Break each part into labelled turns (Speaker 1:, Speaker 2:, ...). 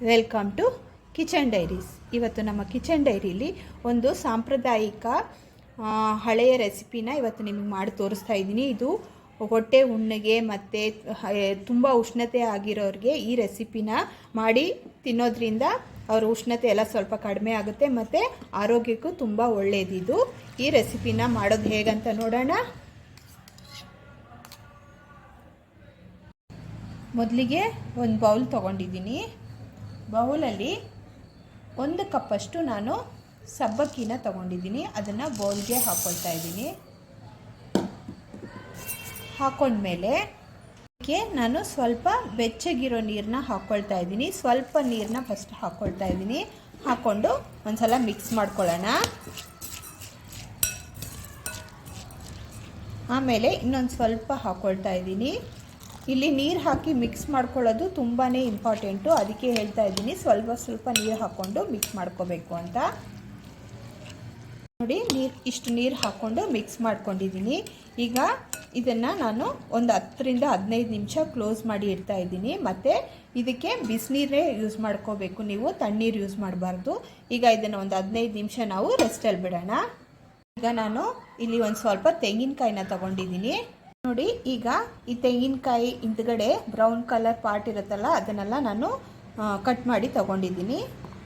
Speaker 1: Welcome to kitchen diaries ಇವತ್ತು ನಮ್ಮ kitchen ಡೈರಿಲಿ ಒಂದು ಸಾಂಪ್ರದಾಯಿಕ ಹಳೆಯ ರೆಸಿಪಿನ ಇವತ್ತು ನಿಮಗೆ ಮಾಡಿ ತೋರಿಸ್ತಾ ಇದ್ದೀನಿ. ಇದು ಹೊಟ್ಟೆ, ಉಣ್ಣೆಗೆ ಮತ್ತು ತುಂಬ ಉಷ್ಣತೆ ಆಗಿರೋರಿಗೆ ಈ ರೆಸಿಪಿನ ಮಾಡಿ ತಿನ್ನೋದ್ರಿಂದ ಅವ್ರ ಉಷ್ಣತೆ ಎಲ್ಲ ಸ್ವಲ್ಪ ಕಡಿಮೆ ಆಗುತ್ತೆ ಮತ್ತು ಆರೋಗ್ಯಕ್ಕೂ ತುಂಬ ಒಳ್ಳೆಯದಿದು ಈ ರೆಸಿಪಿನ ಮಾಡೋದು ಹೇಗಂತ ನೋಡೋಣ. ಮೊದಲಿಗೆ ಒಂದು ಬೌಲ್ ತೊಗೊಂಡಿದ್ದೀನಿ. ಬೌಲಲ್ಲಿ ಒಂದು ಕಪ್ಪಷ್ಟು ನಾನು ಸಬ್ಬಕ್ಕಿನ ತಗೊಂಡಿದ್ದೀನಿ. ಅದನ್ನು ಬೌಲ್ಗೆ ಹಾಕ್ಕೊಳ್ತಾ ಇದ್ದೀನಿ. ಹಾಕೊಂಡ್ಮೇಲೆ ಅದಕ್ಕೆ ನಾನು ಸ್ವಲ್ಪ ಬೆಚ್ಚಗಿರೋ ನೀರನ್ನ ಹಾಕ್ಕೊಳ್ತಾ ಇದ್ದೀನಿ. ಸ್ವಲ್ಪ ನೀರನ್ನ ಫಸ್ಟ್ ಹಾಕ್ಕೊಳ್ತಾ ಇದ್ದೀನಿ. ಹಾಕ್ಕೊಂಡು ಒಂದ್ಸಲ ಮಿಕ್ಸ್ ಮಾಡ್ಕೊಳ್ಳೋಣ. ಆಮೇಲೆ ಇನ್ನೊಂದು ಸ್ವಲ್ಪ ಹಾಕ್ಕೊಳ್ತಾ ಇದ್ದೀನಿ. ಇಲ್ಲಿ ನೀರು ಹಾಕಿ ಮಿಕ್ಸ್ ಮಾಡ್ಕೊಳ್ಳೋದು ತುಂಬಾ ಇಂಪಾರ್ಟೆಂಟು ಅದಕ್ಕೆ ಹೇಳ್ತಾ ಇದ್ದೀನಿ, ಸ್ವಲ್ಪ ಸ್ವಲ್ಪ ನೀರು ಹಾಕ್ಕೊಂಡು ಮಿಕ್ಸ್ ಮಾಡ್ಕೋಬೇಕು ಅಂತ. ನೋಡಿ, ನೀರು, ಇಷ್ಟು ನೀರು ಹಾಕ್ಕೊಂಡು ಮಿಕ್ಸ್ ಮಾಡ್ಕೊಂಡಿದ್ದೀನಿ. ಈಗ ಇದನ್ನು ನಾನು ಒಂದು ಹತ್ತರಿಂದ ಹದಿನೈದು ನಿಮಿಷ ಕ್ಲೋಸ್ ಮಾಡಿ ಇಡ್ತಾ ಇದ್ದೀನಿ. ಮತ್ತು ಇದಕ್ಕೆ ಬಿಸಿನೀರೇ ಯೂಸ್ ಮಾಡ್ಕೋಬೇಕು ನೀವು, ತಣ್ಣೀರು ಯೂಸ್ ಮಾಡಬಾರ್ದು. ಈಗ ಇದನ್ನು ಒಂದು ಹದಿನೈದು ನಿಮಿಷ ನಾವು ರೆಸ್ಟಲ್ಲಿ ಬಿಡೋಣ. ಈಗ ನಾನು ಇಲ್ಲಿ ಒಂದು ಸ್ವಲ್ಪ ತೆಂಗಿನಕಾಯಿನ ತಗೊಂಡಿದ್ದೀನಿ. ನೋಡಿ, ಈಗ ಈ ತೆಂಗಿನಕಾಯಿ ಹಿಂದ್ಗಡೆ ಬ್ರೌನ್ ಕಲರ್ ಪಾರ್ಟ್ ಇರುತ್ತಲ್ಲ, ಅದನ್ನೆಲ್ಲ ನಾನು ಕಟ್ ಮಾಡಿ ತಗೊಂಡಿದ್ದೀನಿ.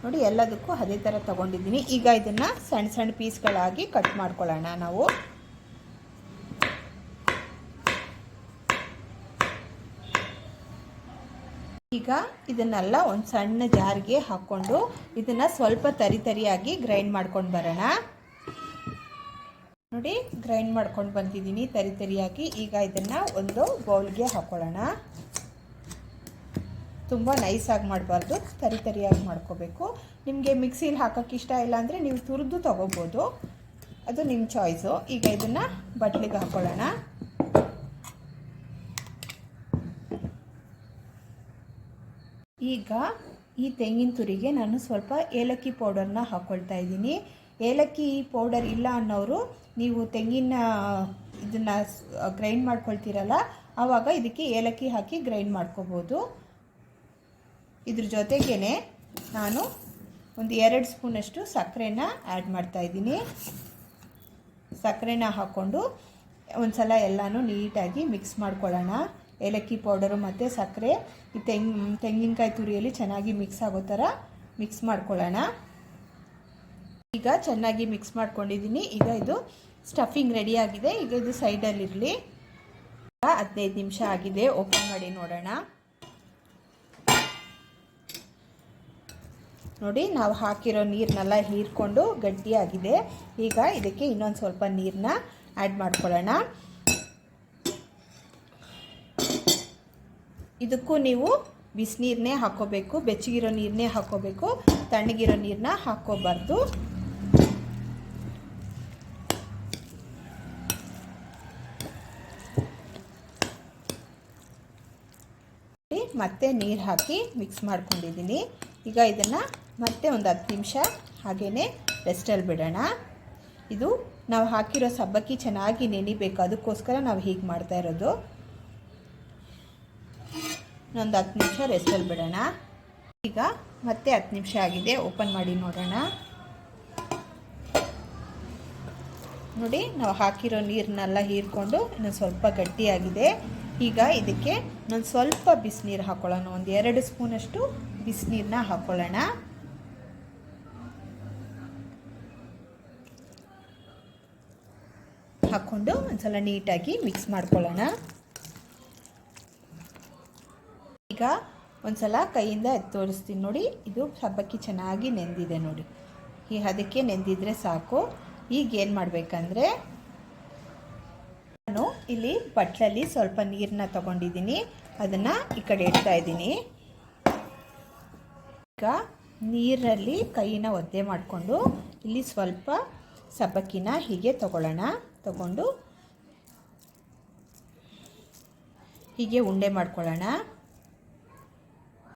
Speaker 1: ನೋಡಿ, ಎಲ್ಲದಕ್ಕೂ ಅದೇ ಥರ ತಗೊಂಡಿದ್ದೀನಿ. ಈಗ ಇದನ್ನು ಸಣ್ಣ ಸಣ್ಣ ಪೀಸ್ಗಳಾಗಿ ಕಟ್ ಮಾಡ್ಕೊಳ್ಳೋಣ ನಾವು. ಈಗ ಇದನ್ನೆಲ್ಲ ಒಂದು ಸಣ್ಣ ಜಾರ್ಗೆ ಹಾಕ್ಕೊಂಡು ಇದನ್ನು ಸ್ವಲ್ಪ ತರಿ ತರಿಯಾಗಿ ಗ್ರೈಂಡ್ ಮಾಡ್ಕೊಂಡು ಬರೋಣ. ನೋಡಿ ಗ್ರೈಂಡ್ ಮಾಡ್ಕೊಂಡು ಬಂದಿದ್ದೀನಿ ತರಿ ತರಿಯಾಗಿ. ಈಗ ಇದನ್ನು ಒಂದು ಬೌಲ್ಗೆ ಹಾಕ್ಕೊಳ್ಳೋಣ ತುಂಬ ನೈಸಾಗಿ ಮಾಡಬಾರ್ದು. ತರಿ ತರಿಯಾಗಿ ಮಾಡ್ಕೋಬೇಕು. ನಿಮಗೆ ಮಿಕ್ಸಿಲಿ ಹಾಕೋಕ್ಕೆ ಇಷ್ಟ ಇಲ್ಲ ಅಂದರೆ ನೀವು ತುರಿದು ತೊಗೋಬೋದು. ಅದು ನಿಮ್ಮ ಚಾಯ್ಸು ಈಗ ಇದನ್ನು ಬಟ್ಲಿಗೆ ಹಾಕ್ಕೊಳ್ಳೋಣ ಈಗ ಈ ತೆಂಗಿನ ತುರಿಗೆ ನಾನು ಸ್ವಲ್ಪ ಏಲಕ್ಕಿ ಪೌಡರ್ನ ಹಾಕ್ಕೊಳ್ತಾ ಇದ್ದೀನಿ. ಏಲಕ್ಕಿ ಪೌಡರ್ ಇಲ್ಲ ಅನ್ನೋರು ನೀವು ತೆಂಗಿನ, ಇದನ್ನು ಗ್ರೈಂಡ್ ಮಾಡ್ಕೊಳ್ತೀರಲ್ಲ, ಆವಾಗ ಇದಕ್ಕೆ ಏಲಕ್ಕಿ ಹಾಕಿ ಗ್ರೈಂಡ್ ಮಾಡ್ಕೋಬೋದು. ಇದ್ರ ಜೊತೆಗೇ ನಾನು ಒಂದು ಎರಡು ಸ್ಪೂನಷ್ಟು ಸಕ್ಕರೆನ ಆ್ಯಡ್ ಮಾಡ್ತಾಯಿದ್ದೀನಿ ಸಕ್ಕರೆನ ಹಾಕ್ಕೊಂಡು ಒಂದು ಸಲ ಎಲ್ಲನೂ ನೀಟಾಗಿ ಮಿಕ್ಸ್ ಮಾಡ್ಕೊಳ್ಳೋಣ. ಏಲಕ್ಕಿ ಪೌಡರು ಮತ್ತು ಸಕ್ಕರೆ, ಈ ತೆಂಗ್, ತೆಂಗಿನಕಾಯಿ ತುರಿಯಲ್ಲಿ ಚೆನ್ನಾಗಿ ಮಿಕ್ಸ್ ಆಗೋ ಥರ ಮಿಕ್ಸ್ ಮಾಡ್ಕೊಳ್ಳೋಣ. ಈಗ ಚೆನ್ನಾಗಿ ಮಿಕ್ಸ್ ಮಾಡ್ಕೊಂಡಿದ್ದೀನಿ. ಈಗ ಇದು ಸ್ಟಫಿಂಗ್ ರೆಡಿಯಾಗಿದೆ ಈಗ ಇದು ಸೈಡಲ್ಲಿರಲಿ ಹದಿನೈದು ನಿಮಿಷ ಆಗಿದೆ. ಓಪನ್ ಮಾಡಿ ನೋಡೋಣ. ನೋಡಿ, ನಾವು ಹಾಕಿರೋ ನೀರನ್ನೆಲ್ಲ ಹೀರ್ಕೊಂಡು ಗಟ್ಟಿಯಾಗಿದೆ. ಈಗ ಇದಕ್ಕೆ ಇನ್ನೊಂದು ಸ್ವಲ್ಪ ನೀರನ್ನ ಆ್ಯಡ್ ಮಾಡ್ಕೊಳ್ಳೋಣ. ಇದಕ್ಕೂ ನೀವು ಬಿಸಿನೀರನ್ನೇ ಹಾಕೋಬೇಕು, ಬೆಚ್ಚಗಿರೋ ನೀರನ್ನೇ ಹಾಕೋಬೇಕು, ತಣ್ಣಗಿರೋ ನೀರನ್ನ ಹಾಕ್ಕೋಬಾರ್ದು ಮತ್ತೆ ನೀರು ಹಾಕಿ ಮಿಕ್ಸ್ ಮಾಡ್ಕೊಂಡಿದ್ದೀನಿ. ಈಗ ಇದನ್ನು ಮತ್ತೆ ಒಂದು ಹತ್ತು ನಿಮಿಷ ಹಾಗೇ ರೆಸ್ಟಲ್ಲಿ ಬಿಡೋಣ. ಇದು ನಾವು ಹಾಕಿರೋ ಸಬ್ಬಕ್ಕಿ ಚೆನ್ನಾಗಿ ನೆನಿಬೇಕು. ಅದಕ್ಕೋಸ್ಕರ ನಾವು ಹೀಗೆ ಮಾಡ್ತಾ ಇರೋದು. ಒಂದು ಹತ್ತು ನಿಮಿಷ ರೆಸ್ಟಲ್ಲಿ ಬಿಡೋಣ. ಈಗ ಮತ್ತೆ ಹತ್ತು ನಿಮಿಷ ಆಗಿದೆ. ಓಪನ್ ಮಾಡಿ ನೋಡೋಣ. ನೋಡಿ, ನಾವು ಹಾಕಿರೋ ನೀರನ್ನೆಲ್ಲ ಹೀರ್ಕೊಂಡು ಇನ್ನೊಂದು ಸ್ವಲ್ಪ ಗಟ್ಟಿಯಾಗಿದೆ. ಈಗ ಇದಕ್ಕೆ ನಾನು ಸ್ವಲ್ಪ ಬಿಸಿನೀರು ಹಾಕೊಳ್ಳೋಣ. ಒಂದು ಎರಡು ಸ್ಪೂನಷ್ಟು ಬಿಸಿನೀರನ್ನ ಹಾಕ್ಕೊಳ್ಳೋಣ ಹಾಕ್ಕೊಂಡು ಒಂದ್ಸಲ ನೀಟಾಗಿ ಮಿಕ್ಸ್ ಮಾಡ್ಕೊಳ್ಳೋಣ. ಈಗ ಒಂದ್ಸಲ ಕೈಯಿಂದ ತೋರಿಸ್ತೀನಿ ನೋಡಿ. ಇದು ಹಬ್ಬಕ್ಕೆ ಚೆನ್ನಾಗಿ ನೆಂದಿದೆ ನೋಡಿ. ಈ ಅದಕ್ಕೆ ನೆಂದಿದ್ರೆ ಸಾಕು. ಈಗ ಏನು ಮಾಡಬೇಕಂದ್ರೆ ನಾನು ಇಲ್ಲಿ ಬಟ್ಲಲ್ಲಿ ಸ್ವಲ್ಪ ನೀರನ್ನ ತಗೊಂಡಿದ್ದೀನಿ. ಅದನ್ನು ಈ ಕಡೆ ಇಡ್ತಾ ಇದ್ದೀನಿ. ಈಗ ನೀರಲ್ಲಿ ಕೈನ ಒದ್ದೆ ಮಾಡಿಕೊಂಡು ಇಲ್ಲಿ ಸ್ವಲ್ಪ ಸಬ್ಬಕ್ಕಿನ ಹೀಗೆ ತಗೊಳ್ಳೋಣ. ತಗೊಂಡು ಹೀಗೆ ಉಂಡೆ ಮಾಡ್ಕೊಳ್ಳೋಣ.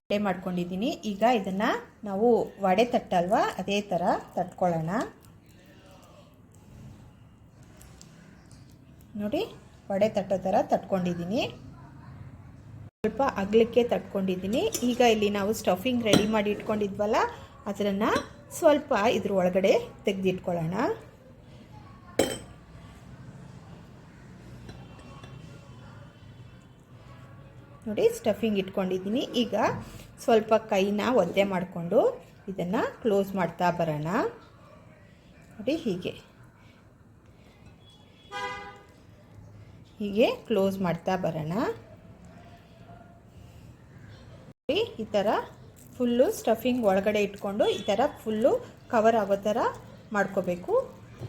Speaker 1: ಉಂಡೆ ಮಾಡ್ಕೊಂಡಿದ್ದೀನಿ. ಈಗ ಇದನ್ನು ನಾವು ವಡೆ ತಟ್ಟಲ್ವಾ? ಅದೇ ಥರ ತಟ್ಕೊಳ್ಳೋಣ. ನೋಡಿ ವಡೆ ತಟ್ಟೋ ಥರ ತಟ್ಕೊಂಡಿದ್ದೀನಿ. ಸ್ವಲ್ಪ ಅಗಲಕ್ಕೆ ತಟ್ಕೊಂಡಿದ್ದೀನಿ. ಈಗ ಇಲ್ಲಿ ನಾವು ಸ್ಟಫಿಂಗ್ ರೆಡಿ ಮಾಡಿ ಇಟ್ಕೊಂಡಿದ್ವಲ್ಲ, ಅದನ್ನು ಸ್ವಲ್ಪ ಇದ್ರ ಒಳಗಡೆ ತೆಗೆದಿಟ್ಕೊಳ್ಳೋಣ. ನೋಡಿ ಸ್ಟಫಿಂಗ್ ಇಟ್ಕೊಂಡಿದ್ದೀನಿ. ಈಗ ಸ್ವಲ್ಪ ಕೈನ ಒದ್ದೆ ಮಾಡಿಕೊಂಡು ಇದನ್ನು ಕ್ಲೋಸ್ ಮಾಡ್ತಾ ಬರೋಣ. ನೋಡಿ ಹೀಗೆ. ಹೀಗೆ ಕ್ಲೋಸ್ ಮಾಡ್ತಾ ಬರೋಣ. ಈ ಥರ ಫುಲ್ಲು ಸ್ಟಫಿಂಗ್ ಒಳಗಡೆ ಇಟ್ಕೊಂಡು ಈ ಥರ ಫುಲ್ಲು ಕವರ್ ಆಗೋ ಥರ ಮಾಡ್ಕೋಬೇಕು.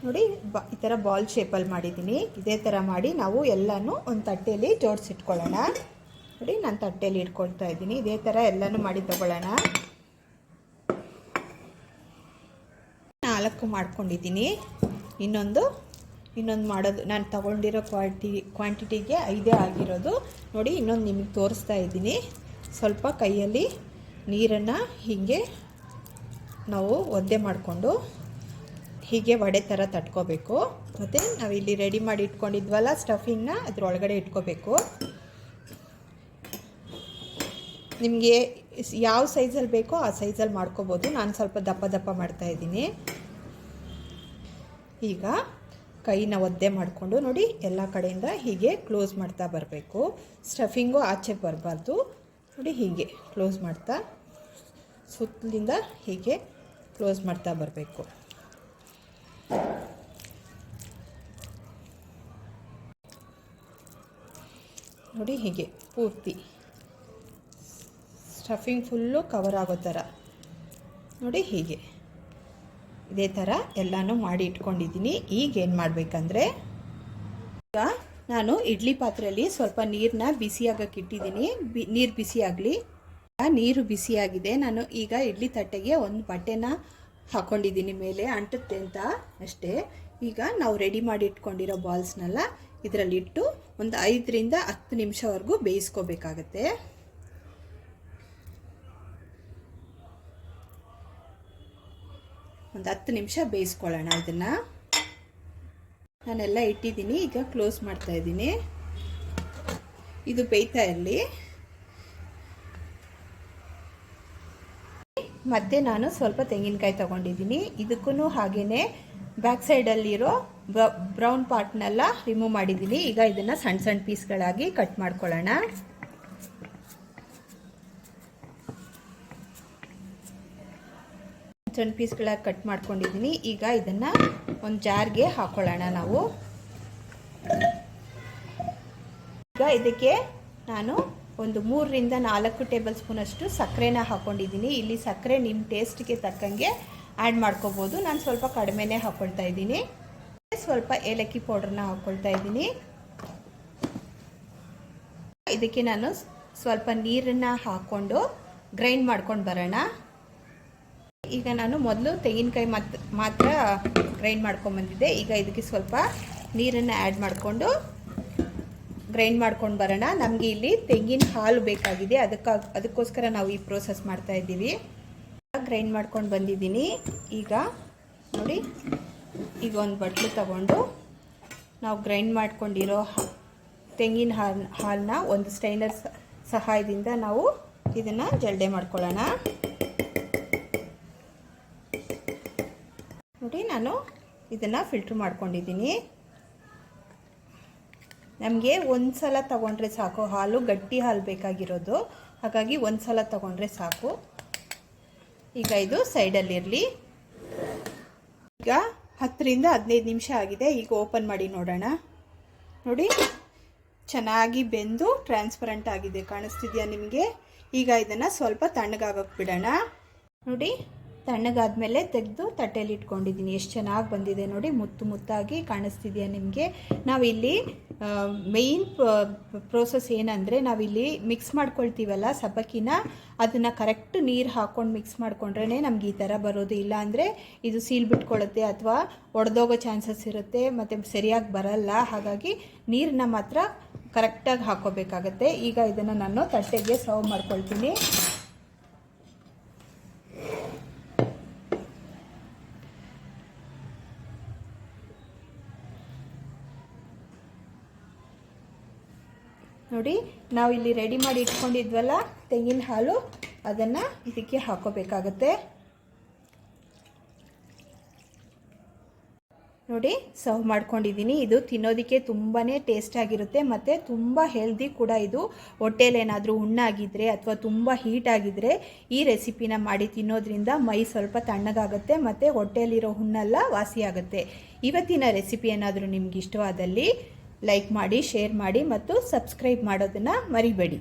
Speaker 1: ನೋಡಿ, ಬ, ಈ ಥರ ಬಾಲ್ ಶೇಪಲ್ಲಿ ಮಾಡಿದ್ದೀನಿ. ಇದೇ ಥರ ಮಾಡಿ ನಾವು ಎಲ್ಲನೂ ಒಂದು ತಟ್ಟೆಯಲ್ಲಿ ಜೋಡಿಸಿಟ್ಕೊಳ್ಳೋಣ. ನೋಡಿ, ನಾನು ತಟ್ಟೆಯಲ್ಲಿ ಇಟ್ಕೊಳ್ತಾ ಇದ್ದೀನಿ. ಇದೇ ಥರ ಎಲ್ಲನೂ ಮಾಡಿ ತಗೊಳ್ಳೋಣ. ನಾಲ್ಕು ಮಾಡ್ಕೊಂಡಿದ್ದೀನಿ. ಇನ್ನೊಂದು ಇನ್ನೊಂದು ಮಾಡೋದು, ನಾನು ತಗೊಂಡಿರೋ ಕ್ವಾಂಟಿ ಕ್ವಾಂಟಿಟಿಗೆ ಐದೇ ಆಗಿರೋದು. ನೋಡಿ, ಇನ್ನೊಂದು ನಿಮಗೆ ತೋರಿಸ್ತಾ ಇದ್ದೀನಿ. ಸ್ವಲ್ಪ ಕೈಯಲ್ಲಿ ನೀರನ್ನು ಹೀಗೆ ನಾವು ಒದ್ದೆ ಮಾಡಿಕೊಂಡು ಹೀಗೆ ವಡೆ ಥರ ತಟ್ಕೋಬೇಕು. ಮತ್ತು ನಾವಿಲ್ಲಿ ರೆಡಿ ಮಾಡಿ ಇಟ್ಕೊಂಡಿದ್ವಲ್ಲ ಸ್ಟಫಿಂಗ್ನ ಅದರೊಳಗಡೆ ಇಟ್ಕೋಬೇಕು. ನಿಮಗೆ ಯಾವ ಸೈಜಲ್ಲಿ ಬೇಕೋ ಆ ಸೈಜಲ್ಲಿ ಮಾಡ್ಕೋಬೋದು. ನಾನು ಸ್ವಲ್ಪ ದಪ್ಪ ದಪ್ಪ ಮಾಡ್ತಾಯಿದ್ದೀನಿ ಈಗ ಕೈನ ಒದ್ದೆ ಮಾಡಿಕೊಂಡು ನೋಡಿ ಎಲ್ಲ ಕಡೆಯಿಂದ ಹೀಗೆ ಕ್ಲೋಸ್ ಮಾಡ್ತಾ ಬರಬೇಕು. ಸ್ಟಫಿಂಗು ಆಚೆ ಬರಬಾರ್ದು. ನೋಡಿ ಹೀಗೆ ಕ್ಲೋಸ್ ಮಾಡ್ತಾ, ಸುತ್ತಲಿಂದ ಹೀಗೆ ಕ್ಲೋಸ್ ಮಾಡ್ತಾ ಬರಬೇಕು. ನೋಡಿ ಹೀಗೆ ಪೂರ್ತಿ. ಸ್ಟಫಿಂಗ್ ಫುಲ್ಲು ಕವರ್ ಆಗೋ ಥರ. ನೋಡಿ ಹೀಗೆ. ಇದೇ ಥರ ಎಲ್ಲನೂ ಮಾಡಿ ಇಟ್ಕೊಂಡಿದ್ದೀನಿ. ಈಗ ಏನು ಮಾಡಬೇಕಂದ್ರೆ, ಈಗ ನಾನು ಇಡ್ಲಿ ಪಾತ್ರೆಯಲ್ಲಿ ಸ್ವಲ್ಪ ನೀರನ್ನ ಬಿಸಿಯಾಗಕ್ಕೆ ಇಟ್ಟಿದ್ದೀನಿ. ಬಿ, ನೀರು ಬಿಸಿಯಾಗಲಿ ನೀರು ಬಿಸಿಯಾಗಿದೆ ನಾನು ಈಗ ಇಡ್ಲಿ ತಟ್ಟೆಗೆ ಒಂದು ಬಟ್ಟೆನ ಹಾಕ್ಕೊಂಡಿದ್ದೀನಿ ಮೇಲೆ. ಅಂಟುತ್ತೆ ಅಂತ ಅಷ್ಟೇ. ಈಗ ನಾವು ರೆಡಿ ಮಾಡಿ ಇಟ್ಕೊಂಡಿರೋ ಬಾಲ್ಸ್ನೆಲ್ಲ ಇದರಲ್ಲಿಟ್ಟು ಒಂದು ಐದರಿಂದ ಹತ್ತು ನಿಮಿಷವರೆಗೂ ಬೇಯಿಸ್ಕೋಬೇಕಾಗತ್ತೆ. ಒಂದು ಹತ್ತು ನಿಮಿಷ ಬೇಯಿಸ್ಕೊಳ್ಳೋಣ ಇದನ್ನು. ನಾನೆಲ್ಲ ಇಟ್ಟಿದ್ದೀನಿ, ಈಗ ಕ್ಲೋಸ್ ಮಾಡ್ತಾ ಇದ್ದೀನಿ. ಇದು ಬೇಯ್ತಾ ಇರಲಿ. ಮತ್ತೆ ನಾನು ಸ್ವಲ್ಪ ತೆಂಗಿನಕಾಯಿ ತಗೊಂಡಿದ್ದೀನಿ. ಇದಕ್ಕೂ ಹಾಗೇ ಬ್ಯಾಕ್ ಸೈಡಲ್ಲಿರೋ ಬ್ರೌನ್ ಪಾರ್ಟ್ನೆಲ್ಲ ರಿಮೂವ್ ಮಾಡಿದ್ದೀನಿ. ಈಗ ಇದನ್ನು ಸಣ್ಣ ಸಣ್ಣ ಪೀಸ್ಗಳಾಗಿ ಕಟ್ ಮಾಡ್ಕೊಳ್ಳೋಣ. ಸಣ್ಣ ಪೀಸ್ಗಳಾಗಿ ಕಟ್ ಮಾಡ್ಕೊಂಡಿದ್ದೀನಿ ಈಗ ಇದನ್ನು ಒಂದು ಜಾರ್ಗೆ ಹಾಕೊಳ್ಳೋಣ ನಾವು. ಈಗ ಇದಕ್ಕೆ ನಾನು ಒಂದು ಮೂರರಿಂದ ನಾಲ್ಕು ಟೇಬಲ್ ಸ್ಪೂನಷ್ಟು ಸಕ್ಕರೆನ ಹಾಕ್ಕೊಂಡಿದ್ದೀನಿ ಇಲ್ಲಿ ಸಕ್ಕರೆ ನಿಮ್ಮ ಟೇಸ್ಟ್ಗೆ ತಕ್ಕಂಗೆ ಆ್ಯಡ್ ಮಾಡ್ಕೋಬೋದು. ನಾನು ಸ್ವಲ್ಪ ಕಡಿಮೆನೇ ಹಾಕ್ಕೊಳ್ತಾ ಇದ್ದೀನಿ. ಸ್ವಲ್ಪ ಏಲಕ್ಕಿ ಪೌಡ್ರನ್ನ ಹಾಕ್ಕೊಳ್ತಾ ಇದ್ದೀನಿ. ಇದಕ್ಕೆ ನಾನು ಸ್ವಲ್ಪ ನೀರನ್ನು ಹಾಕ್ಕೊಂಡು ಗ್ರೈಂಡ್ ಮಾಡ್ಕೊಂಡು ಬರೋಣ. ಈಗ ನಾನು ಮೊದಲು ತೆಂಗಿನಕಾಯಿ ಮಾತ್ರ ಮಾತ್ರ ಗ್ರೈಂಡ್ ಮಾಡ್ಕೊಂಬಂದಿದ್ದೆ ಈಗ ಇದಕ್ಕೆ ಸ್ವಲ್ಪ ನೀರನ್ನು ಆ್ಯಡ್ ಮಾಡಿಕೊಂಡು ಗ್ರೈಂಡ್ ಮಾಡ್ಕೊಂಡು ಬರೋಣ. ನಮಗೆ ಇಲ್ಲಿ ತೆಂಗಿನ ಹಾಲು ಬೇಕಾಗಿದೆ. ಅದಕ್ಕೆ, ಅದಕ್ಕೋಸ್ಕರ ನಾವು ಈ ಪ್ರೋಸೆಸ್ ಮಾಡ್ತಾ ಇದ್ದೀವಿ. ಗ್ರೈಂಡ್ ಮಾಡ್ಕೊಂಡು ಬಂದಿದ್ದೀನಿ. ಈಗ ನೋಡಿ, ಈಗ ಒಂದು ಬಟ್ಲು ತಗೊಂಡು ನಾವು ಗ್ರೈಂಡ್ ಮಾಡ್ಕೊಂಡಿರೋ ತೆಂಗಿನ ಹಾಲು ಹಾಲನ್ನ ಒಂದು ಸ್ಟೈನರ್ ಸಹಾಯದಿಂದ ನಾವು ಇದನ್ನು ಜಲ್ಡೆ ಮಾಡ್ಕೊಳ್ಳೋಣ. ನೋಡಿ ನಾನು ಇದನ್ನು ಫಿಲ್ಟ್ರ್ ಮಾಡ್ಕೊಂಡಿದ್ದೀನಿ. ನಮಗೆ ಒಂದು ಸಲ ತೊಗೊಂಡ್ರೆ ಸಾಕು, ಹಾಲು, ಗಟ್ಟಿ ಹಾಲು ಬೇಕಾಗಿರೋದು. ಹಾಗಾಗಿ ಒಂದು ಸಲ ತೊಗೊಂಡ್ರೆ ಸಾಕು. ಈಗ ಇದು ಸೈಡಲ್ಲಿರಲಿ ಈಗ ಹತ್ತರಿಂದ ಹದಿನೈದು ನಿಮಿಷ ಆಗಿದೆ, ಈಗ ಓಪನ್ ಮಾಡಿ ನೋಡೋಣ. ನೋಡಿ, ಚೆನ್ನಾಗಿ ಬೆಂದು ಟ್ರಾನ್ಸ್ಪರೆಂಟ್ ಆಗಿದೆ, ಕಾಣಿಸ್ತಿದೆಯಾ ನಿಮಗೆ? ಈಗ ಇದನ್ನು ಸ್ವಲ್ಪ ತಣ್ಣಗಾಗೋಕ್ಕೆ ಬಿಡೋಣ. ನೋಡಿ ತಣ್ಣಗಾದ್ಮೇಲೆ ತೆಗೆದು ತಟ್ಟೆಯಲ್ಲಿ ಇಟ್ಕೊಂಡಿದ್ದೀನಿ. ಎಷ್ಟು ಚೆನ್ನಾಗಿ ಬಂದಿದೆ ನೋಡಿ, ಮುತ್ತು ಮುತ್ತಾಗಿ ಕಾಣಿಸ್ತಿದೆಯಾ ನಿಮಗೆ? ನಾವಿಲ್ಲಿ ಮೇಯ್ನ್ ಪ್ರೋಸೆಸ್ ಏನಂದರೆ ನಾವಿಲ್ಲಿ ಮಿಕ್ಸ್ ಮಾಡ್ಕೊಳ್ತೀವಲ್ಲ ಸಬ್ಬಕ್ಕಿನ, ಅದನ್ನು ಕರೆಕ್ಟ್ ನೀರು ಹಾಕ್ಕೊಂಡು ಮಿಕ್ಸ್ ಮಾಡ್ಕೊಂಡ್ರೇ ನಮ್ಗೆ ಈ ಥರ ಬರೋದು. ಇಲ್ಲ ಅಂದರೆ ಇದು ಸೀಲ್ ಬಿಟ್ಕೊಳ್ಳುತ್ತೆ ಅಥವಾ ಒಡೆದೋಗೋ ಚಾನ್ಸಸ್ ಇರುತ್ತೆ, ಮತ್ತು ಸರಿಯಾಗಿ ಬರಲ್ಲ. ಹಾಗಾಗಿ ನೀರನ್ನ ಮಾತ್ರ ಕರೆಕ್ಟಾಗಿ ಹಾಕೋಬೇಕಾಗತ್ತೆ. ಈಗ ಇದನ್ನು ನಾನು ತಟ್ಟೆಗೆ ಸರ್ವ್ ಮಾಡ್ಕೊಳ್ತೀನಿ. ನೋಡಿ, ನಾವು ಇಲ್ಲಿ ರೆಡಿ ಮಾಡಿ ಇಟ್ಕೊಂಡಿದ್ವಲ್ಲ, ತೆಂಗಿನ ಹಾಲು, ಅದನ್ನು ಇದಕ್ಕೆ ಹಾಕೋಬೇಕಾಗತ್ತೆ. ನೋಡಿ ಸರ್ವ್ ಮಾಡ್ಕೊಂಡಿದ್ದೀನಿ ಇದು ತಿನ್ನೋದಕ್ಕೆ ತುಂಬಾ ಟೇಸ್ಟ್ ಆಗಿರುತ್ತೆ, ಮತ್ತು ತುಂಬ ಹೆಲ್ದಿ ಕೂಡ ಇದು. ಹೊಟ್ಟೆಲೇನಾದರೂ ಹುಣ್ಣಾಗಿದ್ದರೆ ಅಥವಾ ತುಂಬ ಹೀಟ್ ಆಗಿದ್ದರೆ ಈ ರೆಸಿಪಿನ ಮಾಡಿ ತಿನ್ನೋದ್ರಿಂದ ಮೈ ಸ್ವಲ್ಪ ತಣ್ಣಗಾಗುತ್ತೆ, ಮತ್ತು ಹೊಟ್ಟೆಯಲ್ಲಿರೋ ಹುಣ್ಣೆಲ್ಲ ವಾಸಿಯಾಗುತ್ತೆ. ಇವತ್ತಿನ ರೆಸಿಪಿ ಏನಾದರೂ ನಿಮ್ಗೆ ಇಷ್ಟವಾದಲ್ಲಿ ಲೈಕ್ ಮಾಡಿ ಶೇರ್ ಮಾಡಿ ಮತ್ತು ಸಬ್ಸ್ಕ್ರೈಬ್ ಮಾಡೋದನ್ನು ಮರಿಬೇಡಿ.